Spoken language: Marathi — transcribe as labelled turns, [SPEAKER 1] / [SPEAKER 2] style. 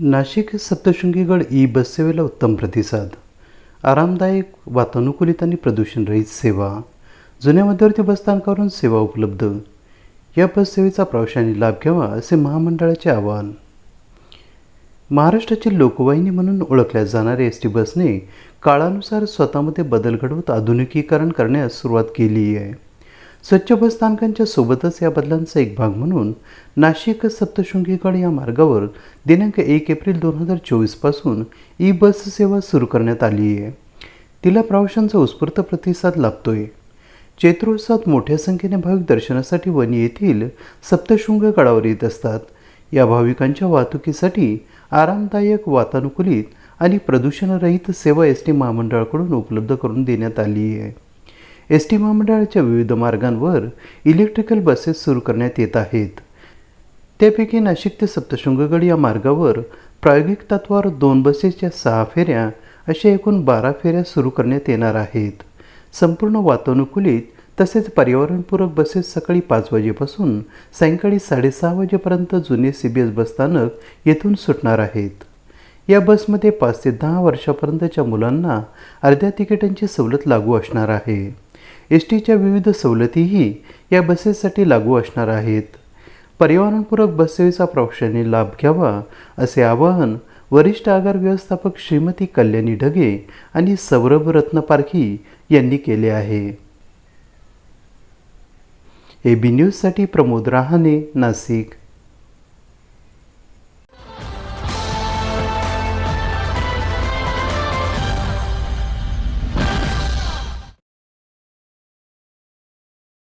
[SPEAKER 1] नाशिक सप्तशृंगीगड ई बस सेवेला उत्तम प्रतिसाद. आरामदायक वातानुकूलित आणि प्रदूषणरहित सेवा. जुन्या मध्यवर्ती बसस्थानकावरून सेवा उपलब्ध. या बससेवेचा प्रवाशांनी लाभ घ्यावा असे महामंडळाचे आवाहन. महाराष्ट्राची लोकवाहिनी म्हणून ओळखल्या जाणाऱ्या एस टी बसने काळानुसार स्वतःमध्ये बदल घडवत आधुनिकीकरण करण्यास सुरुवात केली आहे स्वच्छ बसस्थानकांच्या सोबतच या बदलांचा एक भाग म्हणून नाशिक सप्तशृंगीगड या मार्गावर दिनांक एक एप्रिल दोन हजार चोवीसपासून ई बस सेवा सुरू करण्यात आली आहे. तिला प्रवाशांचा उत्स्फूर्त प्रतिसाद लाभतोय. चैत्रोत्सवात मोठ्या संख्येने भाविक दर्शनासाठी वणी येथील सप्तशृंग गडावर येत असतात. या भाविकांच्या वाहतुकीसाठी आरामदायक वातानुकूलित आणि प्रदूषणरहित सेवा एस टी महामंडळाकडून उपलब्ध करून देण्यात आली आहे. एस टी महामंडळाच्या विविध मार्गांवर इलेक्ट्रिकल बसेस सुरू करण्यात येत आहेत. त्यापैकी नाशिक ते सप्तशृंगगड या मार्गावर प्रायोगिक तत्वावर दोन बसेसच्या सहा फेऱ्या अशा एकूण बारा फेऱ्या सुरू करण्यात येणार आहेत. संपूर्ण वातानुकूलित तसेच पर्यावरणपूरक बसेस सकाळी पाच वाजेपासून सायंकाळी साडेसहा वाजेपर्यंत जुने सी बी एस बसस्थानक येथून सुटणार आहेत. या बसमध्ये पाच ते दहा वर्षापर्यंतच्या मुलांना अर्ध्या तिकिटांची सवलत लागू असणार आहे. एस टीच्या विविध सवलतीही या बसेससाठी लागू असणार आहेत. पर्यावरणपूरक बससेवेचा प्रवाशांनी लाभ घ्यावा असे आवाहन वरिष्ठ आगार व्यवस्थापक श्रीमती कल्याणी ढगे आणि सौरभ रत्न पारखी यांनी केले आहे. ए बी न्यूजसाठी प्रमोद रहाणे नाशिक.